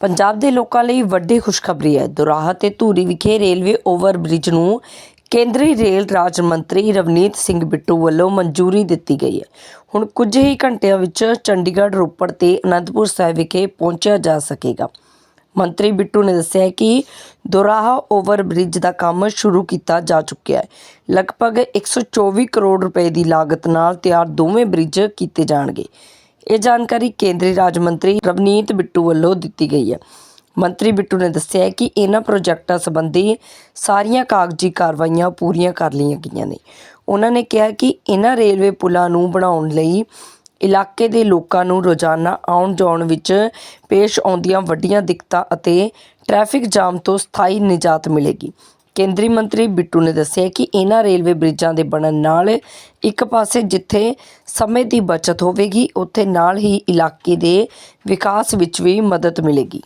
ਪੰਜਾਬ ਦੇ ਲੋਕਾਂ ਲਈ ਵੱਡੀ ਖੁਸ਼ਖਬਰੀ ਹੈ। ਦੁਰਾਹਾ ਤੇ ਧੂਰੀ ਵਿਖੇ ਰੇਲਵੇ ਓਵਰ ਬ੍ਰਿਜ ਨੂੰ ਕੇਂਦਰੀ ਰੇਲ ਰਾਜ ਮੰਤਰੀ ਰਵਨੀਤ ਸਿੰਘ ਬਿੱਟੂ ਵੱਲੋਂ ਮਨਜ਼ੂਰੀ ਦਿੱਤੀ ਗਈ ਹੈ। ਹੁਣ ਕੁਝ ਹੀ ਘੰਟਿਆਂ ਵਿੱਚ ਚੰਡੀਗੜ੍ਹ, ਰੋਪੜ ਤੇ ਅਨੰਦਪੁਰ ਸਾਹਿਬ ਵਿਖੇ ਪਹੁੰਚਿਆ ਜਾ ਸਕੇਗਾ। ਮੰਤਰੀ ਬਿੱਟੂ ਨੇ ਦੱਸਿਆ ਕਿ ਦੁਰਾਹਾ ਓਵਰ ਬ੍ਰਿਜ ਦਾ ਕੰਮ ਸ਼ੁਰੂ ਕੀਤਾ ਜਾ ਚੁੱਕਿਆ ਹੈ। ਲਗਭਗ 124 ਕਰੋੜ ਰੁਪਏ ਦੀ ਲਾਗਤ ਨਾਲ ਤਿਆਰ ਦੋਵੇਂ ਬ੍ਰਿਜ ਕੀਤੇ ਜਾਣਗੇ। ਇਹ ਜਾਣਕਾਰੀ ਕੇਂਦਰੀ ਰਾਜ ਮੰਤਰੀ ਰਵਨੀਤ ਬਿੱਟੂ ਵੱਲੋਂ ਦਿੱਤੀ ਗਈ ਹੈ। ਮੰਤਰੀ ਬਿੱਟੂ ਨੇ ਦੱਸਿਆ ਕਿ ਇਹਨਾਂ ਪ੍ਰੋਜੈਕਟਾਂ ਸੰਬੰਧੀ ਸਾਰੀਆਂ ਕਾਗਜ਼ੀ ਕਾਰਵਾਈਆਂ ਪੂਰੀਆਂ ਕਰ ਲਈਆਂ ਗਈਆਂ ਨੇ। ਉਹਨਾਂ ਨੇ ਕਿਹਾ ਕਿ ਇਹਨਾਂ ਰੇਲਵੇ ਪੁਲਾਂ ਨੂੰ ਬਣਾਉਣ ਲਈ ਇਲਾਕੇ ਦੇ ਲੋਕਾਂ ਨੂੰ ਰੋਜ਼ਾਨਾ ਆਉਣ ਜਾਣ ਵਿੱਚ ਪੇਸ਼ ਆਉਂਦੀਆਂ ਵੱਡੀਆਂ ਦਿੱਕਤਾਂ ਅਤੇ ਟ੍ਰੈਫਿਕ ਜਾਮ ਤੋਂ ਸਥਾਈ ਨਿਜਾਤ ਮਿਲੇਗੀ। ਕੇਂਦਰੀ ਮੰਤਰੀ ਬਿੱਟੂ ਨੇ ਦੱਸਿਆ ਕਿ ਇਹਨਾਂ ਰੇਲਵੇ ਬ੍ਰਿਜਾਂ ਦੇ ਬਣਨ ਨਾਲ ਇੱਕ ਪਾਸੇ ਜਿੱਥੇ ਸਮੇਂ ਦੀ ਬਚਤ ਹੋਵੇਗੀ, ਉੱਥੇ ਨਾਲ ਹੀ ਇਲਾਕੇ ਦੇ ਵਿਕਾਸ ਵਿੱਚ ਵੀ ਮਦਦ ਮਿਲੇਗੀ।